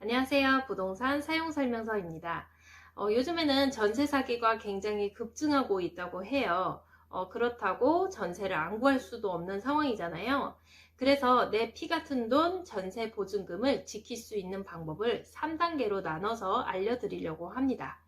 안녕하세요. 부동산 사용 설명서입니다. 어, 요즘에는 전세 사기가 굉장히 급증하고 있다고 해요. 어, 그렇다고 전세를 안 구할 수도 없는 상황이잖아요. 그래서 내 피 같은 돈 전세 보증금을 지킬 수 있는 방법을 3단계로 나눠서 알려드리려고 합니다.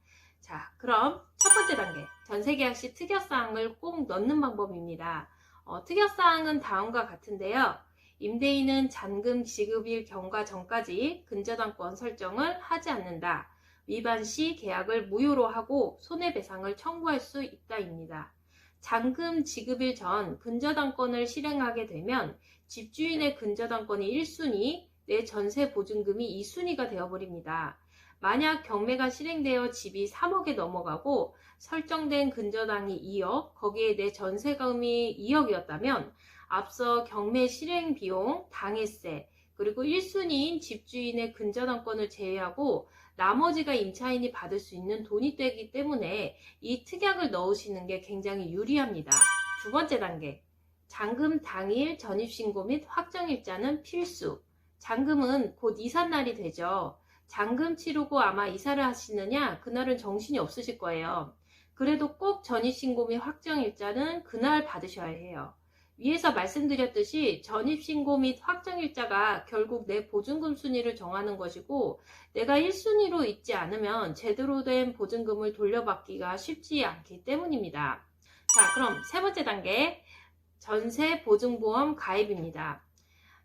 자, 그럼 첫 번째 단계. 전세 계약 시 특약사항을 꼭 넣는 방법입니다. 어, 특약사항은 다음과 같은데요. 임대인은 잔금 지급일 경과 전까지 근저당권 설정을 하지 않는다. 위반 시 계약을 무효로 하고 손해배상을 청구할 수 있다입니다. 잔금 지급일 전 근저당권을 실행하게 되면 집주인의 근저당권이 1순위, 내 전세 보증금이 2순위가 되어버립니다. 만약 경매가 실행되어 집이 3억에 넘어가고 설정된 근저당이 2억, 거기에 내 전세금이 2억이었다면 앞서 경매 실행 비용, 당해세, 그리고 1순위인 집주인의 근저당권을 제외하고 나머지가 임차인이 받을 수 있는 돈이 되기 때문에 이 특약을 넣으시는 게 굉장히 유리합니다. 두 번째 단계. 잔금 당일 전입신고 및 확정일자는 필수. 잔금은 곧 이삿날이 되죠. 잔금 치르고 아마 이사를 하시느냐? 그날은 정신이 없으실 거예요. 그래도 꼭 전입신고 및 확정일자는 그날 받으셔야 해요. 위에서 말씀드렸듯이 전입신고 및 확정일자가 결국 내 보증금 순위를 정하는 것이고 내가 1순위로 있지 않으면 제대로 된 보증금을 돌려받기가 쉽지 않기 때문입니다. 자, 그럼 세 번째 단계 전세 보증보험 가입입니다.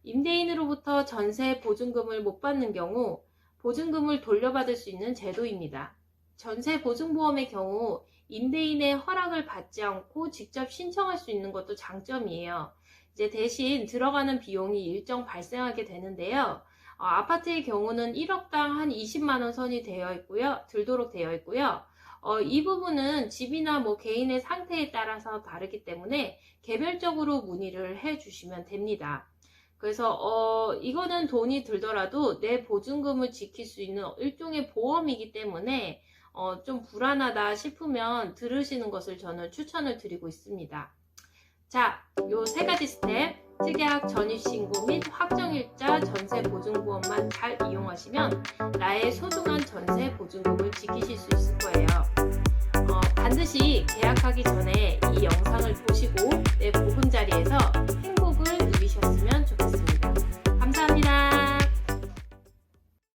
임대인으로부터 전세 보증금을 못 받는 경우 보증금을 돌려받을 수 있는 제도입니다. 전세 보증보험의 경우 임대인의 허락을 받지 않고 직접 신청할 수 있는 것도 장점이에요. 이제 대신 들어가는 비용이 일정 발생하게 되는데요. 어, 아파트의 경우는 1억당 한 20만원 선이 되어 있고요. 들도록 되어 있고요. 어, 이 부분은 집이나 뭐 개인의 상태에 따라서 다르기 때문에 개별적으로 문의를 해 주시면 됩니다. 그래서 어, 이거는 돈이 들더라도 내 보증금을 지킬 수 있는 일종의 보험이기 때문에 어, 좀 불안하다 싶으면 들으시는 것을 저는 추천을 드리고 있습니다. 자, 요 세 가지 스텝, 특약 전입신고 및 확정일자 전세 보증보험만 잘 이용하시면 나의 소중한 전세 보증금을 지키실 수 있을 거예요. 어, 반드시 계약하기 전에 이 영상을 보시고 내 보금자리에서